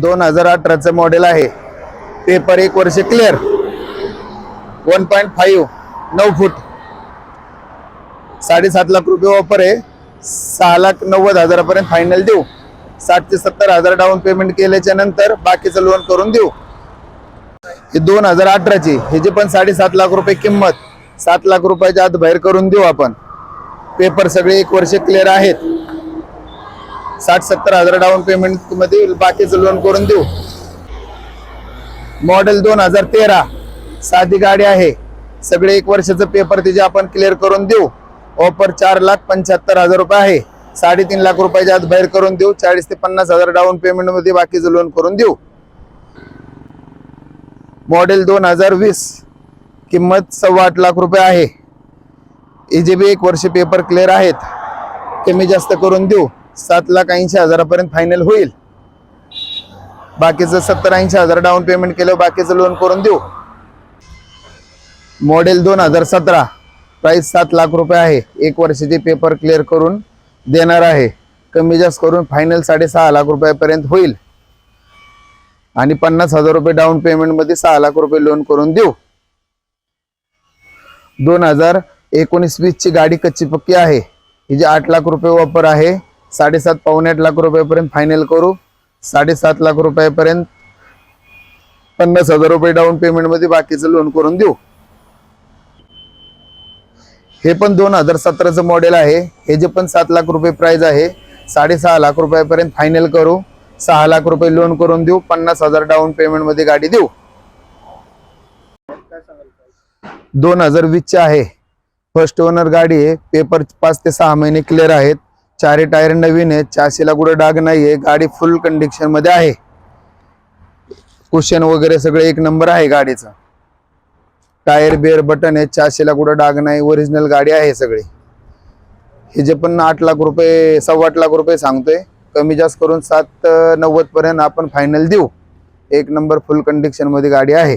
दोन हजार अठराचं मॉडेल आहे. पेपर एक वर्ष क्लिअर वन पॉईंट फाईव्ह नऊ फूट साडेसात लाख रुपये ऑफर आहे. सहा लाख नव्वद हजारापर्यंत फायनल देऊ. साठ ते सत्तर हजार डाऊन पेमेंट केल्याच्यानंतर बाकीचं लोन करून देऊ. हे दोन हजार अठराची ह्याची पण साडेसात लाख रुपये किंमत सात लाख रुपयाच्या आत बाहेर करून देऊ आपण. पेपर सगळे एक वर्ष क्लिअर आहेत. साठ सत्तर हजार डाऊन पेमेंटमध्ये बाकीचं लोन करून देऊ. मॉडेल दोन हजार तेरा. साधी गाडी आहे. सगळे एक वर्षाचं पेपर तिचे आपण क्लिअर करून देऊ. ऑफर चार लाख पंच्याहत्तर हजार रुपये आहे. साडेतीन लाख रुपयाच्या आत बाहेर करून देऊ. चाळीस ते पन्नास हजार डाऊन पेमेंटमध्ये बाकीचं लोन करून देऊ. मॉडेल दोन हजार वीस. किंमत सव्वा आठ लाख रुपये आहे. हे जे बी एक वर्ष पेपर क्लिअर आहेत कमी जास्त करून देऊ. सात लाख ऐंशी हजारापर्यंत फायनल होईल. बाकीचं सत्तर ऐंशी हजार डाऊन पेमेंट केलं बाकीचं लोन करून देऊ. मॉडेल दोन हजार सतरा. प्राईस सात लाख रुपये आहे. एक वर्षाचे पेपर क्लिअर करून देणार आहे. कमी जास्त करून फायनल साडेसहा लाख रुपयापर्यंत होईल. आणि पन्नास हजार रुपये डाऊन पेमेंटमध्ये सहा लाख रुपये लोन करून देऊ. दोन हजार एकोणीस वीसची गाडी कच्ची पक्की आहे. ही जी आठ लाख रुपये वापर आहे साडेसात पावणे आठ लाख रुपयापर्यंत फायनल करू. साडेसात लाख रुपयापर्यंत पन्नास हजार रुपये डाऊन पेमेंटमध्ये बाकीचं लोन करून देऊ. हे पण दोन हजार सतराचं मॉडेल आहे. हे जे पण सात लाख रुपये प्राइस आहे साडेसहा लाख रुपयापर्यंत फायनल करू. सहा लाख रुपये लोन करून देऊ. पन्नास हजार डाऊन पेमेंटमध्ये गाडी देऊ. दोन हजार वीसचे आहे. फर्स्ट ओनर गाडी आहे. पेपर पाच ते सहा महिने क्लिअर आहेत. चारही टायर नवीन आहेत चासीला कुठं डाग नाही आहे गाडी फुल कंडिशनमध्ये आहे. कुशन वगैरे सगळे एक नंबर आहे गाडीचा. टायर बिअर बटन आहे चासीला कुठं डाग नाही ओरिजिनल गाडी आहे सगळी. हे जे पण आठ लाख रुपये सव्वा आठ लाख रुपये सांगतोय कमी जास्त करून सात नव्वद पर्यंत आपण फायनल देऊ. एक नंबर फुल कंडिशनमध्ये गाडी आहे.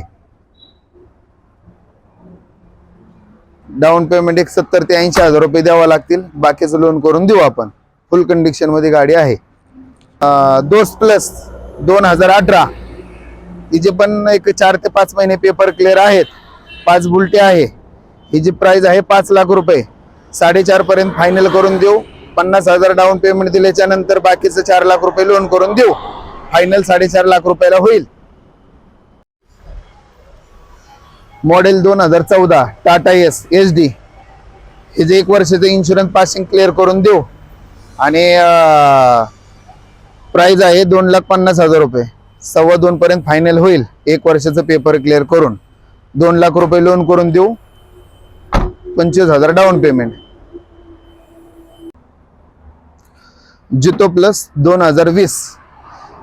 डाऊन पेमेंट एक सत्तर ते ऐंशी हजार रुपये द्यावं लागतील. बाकीचं लोन करून देऊ आपण. फुल कंडिशनमध्ये गाडी आहे. दोस्त प्लस दोन हजार अठरा. हिचे पण एक चार ते पाच महिने पेपर क्लिअर आहेत. पाच बुलटे आहे. हिची प्राइस आहे पाच लाख रुपये. साडेचार पर्यंत फायनल करून देऊ. पन्नास हजार डाऊन पेमेंट दिल्याच्या नंतर बाकीचं चार लाख रुपये लोन करून देऊ. फायनल साडेचार लाख रुपयाला होईल. मॉडेल दोन हजार चौदा टाटा एस एच डी. हे जे एक वर्षाचं इन्शुरन्स पासिंग क्लिअर करून देऊ. आणि प्राईज आहे दोन लाख पन्नास हजार रुपये. सव्वा दोनपर्यंत फायनल होईल. एक वर्षाचं पेपर क्लिअर करून. दोन लाख रुपये लोन करून देऊ. पंचवीस हजार डाऊन पेमेंट जितो प्लस दोन हजार वीस.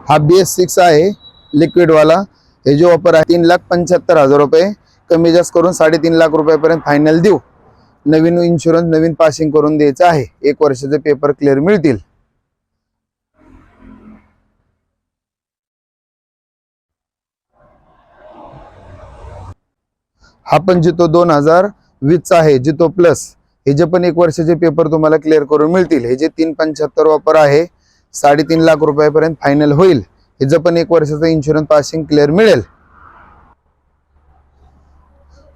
हा बी एस सिक्स आहे. लिक्विडवाला हे जो ऑफर आहे तीन लाख पंच्याहत्तर हजार रुपये. कमी जास्त करून साडेतीन लाख रुपयापर्यंत फायनल देऊ. नवीन इन्शुरन्स नवीन पासिंग करून द्यायचं आहे. एक वर्षाचे पेपर क्लिअर मिळतील. हा पण जितो दोन हजार वीसचा आहे जितो प्लस हे जे पण एक वर्षाचे पेपर तुम्हाला क्लिअर करून मिळतील हे जे तीन पंच्याहत्तर वापर आहे साडेतीन लाख रुपयापर्यंत फायनल होईल. हे जे पण एक वर्षाचं इन्शुरन्स पासिंग क्लिअर मिळेल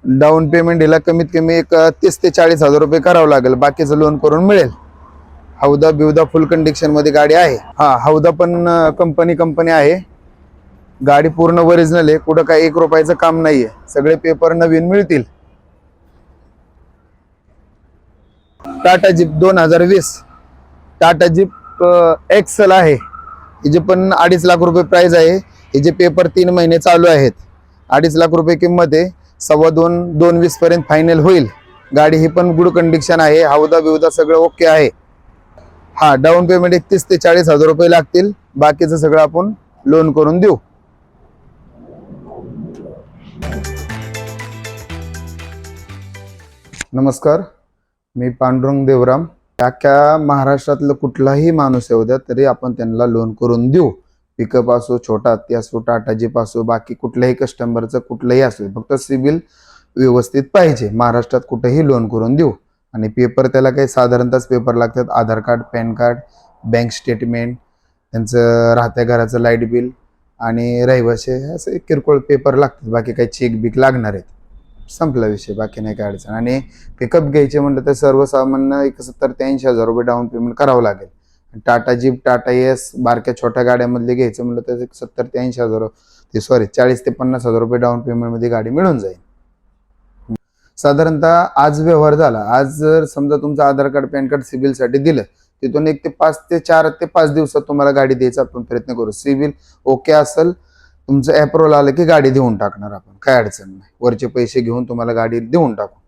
डाऊन पेमेंट हिला कमीत कमी एक तीस ते चाळीस हजार रुपये करावं लागेल. बाकीचं लोन करून मिळेल. हौदा बिवदा फुल कंडिशनमध्ये गाडी आहे. हा हौदा पण कंपनी कंपनी आहे. गाडी पूर्ण ओरिजिनल आहे. कुठं काय एक रुपयाचं काम नाहीये. सगळे पेपर नवीन मिळतील. टाटा जीप दोन हजार वीस. टाटा जीप एक्सल आहे. हिची पण अडीच लाख रुपये प्राइस आहे. हिचे पेपर तीन महिने चालू आहेत. अडीच लाख रुपये किंमत आहे. सव्वा दोन दोन वीस पर्यंत फायनल होईल. गाडी ही पण गुड कंडिशन आहे. हौदा बिवदा सगळं ओके आहे. हा डाऊन पेमेंट एकतीस ते चाळीस हजार रुपये लागतील. बाकीचं सगळं आपण लोन करून देऊ. नमस्कार. मी पांडुरंग देवराम. अख्ख्या महाराष्ट्रातलं कुठलाही माणूस येऊ द्या तरी आपण त्यांना लोन करून देऊ. पिकअप असो छोटा हत्ती असो टाटा जीप असो बाकी कुठल्याही कस्टमरचं कुठलंही असो फक्त सिबिल व्यवस्थित पाहिजे. महाराष्ट्रात कुठेही लोन करून देऊ. आणि पेपर त्याला काही साधारणतःच पेपर लागतात. Aadhaar card PAN card bank statement त्यांचं राहत्या घराचं लाइट बिल आणि रहिवाशी असे किरकोळ पेपर लागतात. बाकी काही चेक बिक लागणार आहेत. संपला विषय बाकी नाही काय अडचण. आणि पिकअप घ्यायचे म्हटलं तर सर्वसामान्य एक सत्तर ते ऐंशी हजार रुपये डाऊन पेमेंट करावं लागेल. टाटा जीप टाटा एस बारक्या छोट्या गाड्यामधले घ्यायचं म्हटलं तर एक सत्तर ते ऐंशी हजार ते सॉरी चाळीस ते पन्नास हजार रुपये डाऊन पेमेंटमध्ये गाडी मिळून जाईल. साधारणतः आज व्यवहार झाला. आज जर समजा तुमचं आधार कार्ड पॅन कार्ड सिबिलसाठी दिलं तिथून एक ते पाच ते चार ते पाच दिवसात तुम्हाला गाडी द्यायचा आपण प्रयत्न करू. सिबिल ओके असेल तुमचं अप्रुव्हल आलं की गाडी देऊन टाकणार आपण. काय अडचण नाही. वरचे पैसे घेऊन तुम्हाला गाडी देऊन टाकू.